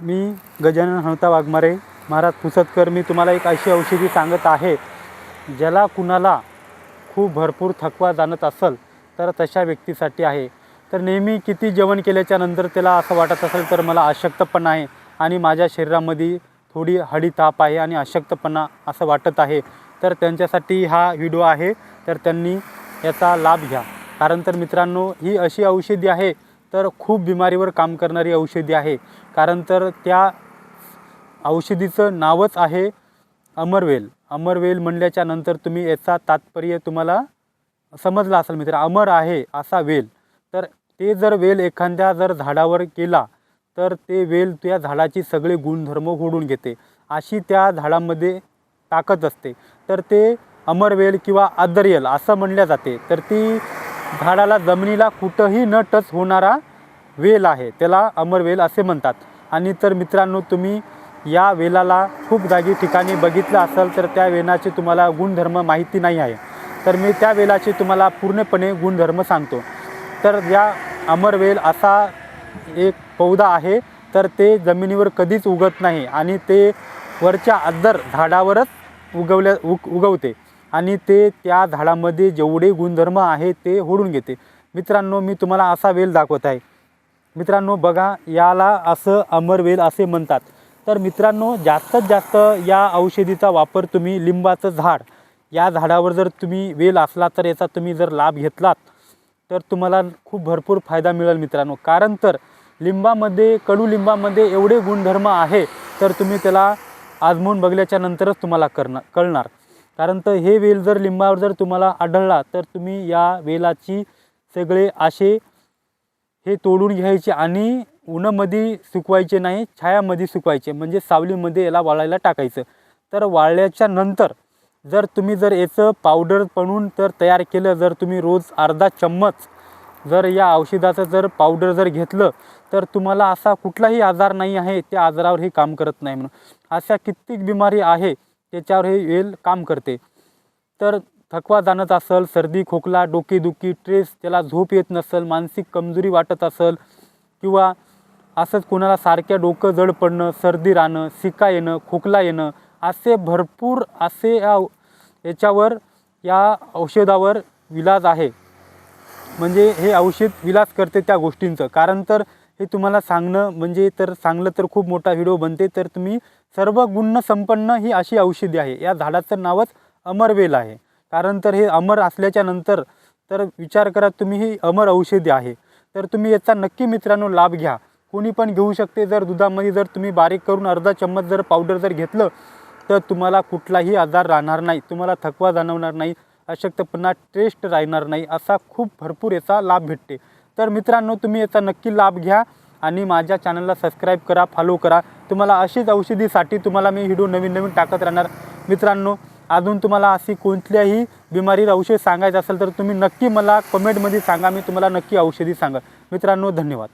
मी गजानन हनुता वाघमारे. महाराज पुसतकर मी तुम्हाला एक अशी औषधी सांगत आहे ज्याला कुणाला खूप भरपूर थकवा जाणत असेल तर तशा व्यक्तीसाठी आहे. तर नेहमी किती जेवण केल्याच्यानंतर त्याला असं वाटत असेल तर मला अशक्तपणा आहे आणि माझ्या शरीरामध्ये थोडी हडी ताप आहे आणि अशक्तपणा असं वाटत आहे. तर त्यांच्यासाठी हा व्हिडिओ आहे तर त्यांनी याचा लाभ घ्या. कारण तर मित्रांनो ही अशी औषधी आहे तर खूप बिमारीवर काम करणारी औषधी आहे. कारण तर त्या औषधीचं नावच आहे अमरवेल. अमरवेल म्हणल्याच्या नंतर तुम्ही याचा तात्पर्य तुम्हाला समजला असेल मित्र. अमर आहे असा वेल. तर ते जर वेल एखाद्या जर झाडावर केला तर ते वेल त्या झाडाची सगळे गुणधर्म होडून घेते. अशी त्या झाडामध्ये ताकद असते. तर ते अमरवेल किंवा आदर्यल असं म्हणल्या जाते. तर ती झाडाला जमिनीला कुठंही न टच होणारा वेल आहे. त्याला अमरवेल असे म्हणतात. आणि तर मित्रांनो तुम्ही या वेलाला खूप जागी ठिकाणी बघितलं असेल तर त्या वेलाचे तुम्हाला गुणधर्म माहिती नाही आहे. तर मी त्या वेलाचे तुम्हाला पूर्णपणे गुणधर्म सांगतो. तर या अमरवेल असा एक पौधा आहे. तर ते जमिनीवर कधीच उगत नाही आणि ते वरच्या अद्दर झाडावरच उगवल्या उग उगवते. आणि ते त्या झाडामध्ये जेवढे गुणधर्म आहे ते ओढून घेते. मित्रांनो मी तुम्हाला असा वेल दाखवत आहे. मित्रांनो बघा याला असं अमर वेल असे म्हणतात. तर मित्रांनो जास्तीत जास्त या औषधीचा वापर तुम्ही लिंबाचं झाड या झाडावर जर तुम्ही वेल असला तर याचा तुम्ही जर लाभ घेतलात तर तुम्हाला खूप भरपूर फायदा मिळेल मित्रांनो. कारण तर लिंबामध्ये कडुलिंबामध्ये एवढे गुणधर्म आहे तर तुम्ही त्याला आजमून बघल्याच्या नंतरच तुम्हाला करणार कळणार. कारण तर हे वेल जर लिंबावर जर तुम्हाला आढळला तर तुम्ही या वेलाची सगळे असे हे तोडून घ्यायचे आणि उन्हामध्ये सुकवायचे नाही छायामध्ये सुकवायचे. म्हणजे सावलीमध्ये याला वाळायला टाकायचं. तर वाळल्याच्या नंतर जर तुम्ही जर याचं पावडर बनवून तर तयार केलं जर तुम्ही रोज अर्धा चम्मच जर या औषधाचं जर पावडर जर घेतलं तर तुम्हाला असा कुठलाही आजार नाही आहे त्या आजारावर हे काम करत नाही म्हणून. अशा कित्येक बिमारी आहे त्याच्यावर हे वेल काम करते. तर थकवा जाणत असेल सर्दी खोकला डोकेदुखी ट्रेस त्याला झोप येत नसेल मानसिक कमजोरी वाटत असेल किंवा असंच कोणाला सारख्या डोकं जड पडणं सर्दी राहणं शिका येणं खोकला येणं असे भरपूर असे या याच्यावर या औषधावर विलाज आहे. म्हणजे हे औषध विलाज करते त्या गोष्टींचं. कारण तर हे तुम्हाला सांगणं म्हणजे तर सांगलं तर खूप मोठा व्हिडिओ बनते तर तुम्ही सर्व गुणसंपन्न ही अशी औषधी आहे. या झाडाचं नावच अमरवेल आहे. कारण तर हे अमर असल्याच्या नंतर तर विचार करा तुम्ही ही अमर औषधी आहे. तर तुम्ही याचा नक्की मित्रांनो लाभ घ्या. कोणी पण घेऊ शकते. जर दुधामध्ये जर तुम्ही बारीक करून अर्धा चम्मच जर पावडर जर घेतलं तर तुम्हाला कुठलाही आजार राहणार नाही. तुम्हाला थकवा जाणवणार नाही. अशक्तपणा टेस्ट राहणार नाही. असा खूप भरपूर याचा लाभ भेटते. तर मित्रांनो तुम्ही याचा नक्की लाभ घ्या. आणि माझ्या चॅनलला सबस्क्राईब करा फॉलो करा. तुम्हाला अशीच औषधीसाठी तुम्हाला मी व्हिडिओ नवीन नवीन टाकत राहणार. मित्रांनो अजून तुम्हाला अशी कोणत्याही बिमारीत औषध सांगायचं असेल तर तुम्ही नक्की मला कमेंटमध्ये सांगा. मी तुम्हाला नक्की औषधी सांगा मित्रांनो धन्यवाद.